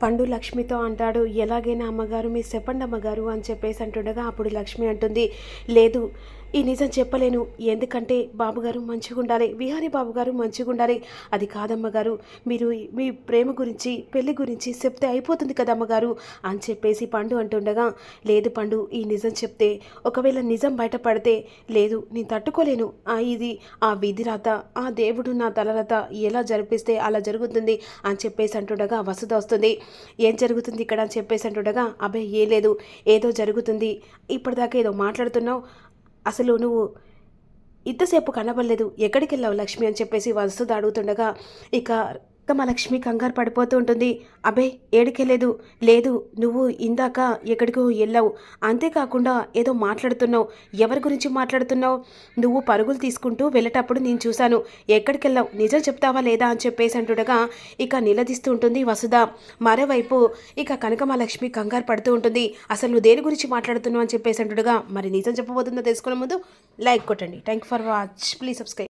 పండు లక్ష్మితో అంటాడు ఎలాగైనా అమ్మగారు మీరు చెప్పండి అమ్మగారు అని చెప్పేసి అంటుండగా అప్పుడు లక్ష్మి అంటుంది లేదు ఈ నిజం చెప్పలేను. ఎందుకంటే బాబుగారు మంచిగా ఉండాలి విహారీ బాబుగారు మంచిగా ఉండాలి అది కాదమ్మగారు. మీరు మీ ప్రేమ గురించి పెళ్ళి గురించి చెప్తే అయిపోతుంది కదా అమ్మగారు అని చెప్పేసి పండు అంటుండగా లేదు పండు ఈ నిజం చెప్తే ఒకవేళ నిజం బయటపడితే లేదు నేను తట్టుకోలేను. ఆ ఇది ఆ విధి రాత ఆ దేవుడు నా తలరత ఎలా జరిపిస్తే అలా జరుగుతుంది అని చెప్పేసి అంటుండగా వసతి వస్తుంది. ఏం జరుగుతుంది ఇక్కడ అని చెప్పేసి అంటుండగా అబ్బాయి ఏ లేదు. ఏదో జరుగుతుంది. ఇప్పటిదాకా ఏదో మాట్లాడుతున్నావు. అసలు నువ్వు ఇంతసేపు కనబడలేదు. ఎక్కడికి వెళ్ళావు లక్ష్మి అని చెప్పేసి వసుధ అడుగుతుండగా ఇక ఇక లక్ష్మి కంగారు పడిపోతూ ఉంటుంది. అబే ఏడికెళ్ళలేదు లేదు నువ్వు ఇందాక ఎక్కడికో వెళ్ళావు. అంతేకాకుండా ఏదో మాట్లాడుతున్నావు. ఎవరి గురించి మాట్లాడుతున్నావు? నువ్వు పరుగులు తీసుకుంటూ వెళ్ళేటప్పుడు నేను చూశాను. ఎక్కడికి వెళ్ళావు నిజం చెప్తావా లేదా అని చెప్పేసి అంటుండగా ఇక నిలదీస్తూ ఉంటుంది వసుధ. మరోవైపు ఇక కనకమాలక్ష్మి కంగారు పడుతూ ఉంటుంది. అసలు నువ్వు దేని గురించి మాట్లాడుతున్నావు అని చెప్పేసి అంటుండగా మరి నిజం చెప్పబోతుందో తెలుసుకునే ముందు లైక్ కొట్టండి. Thank for watch. Please subscribe.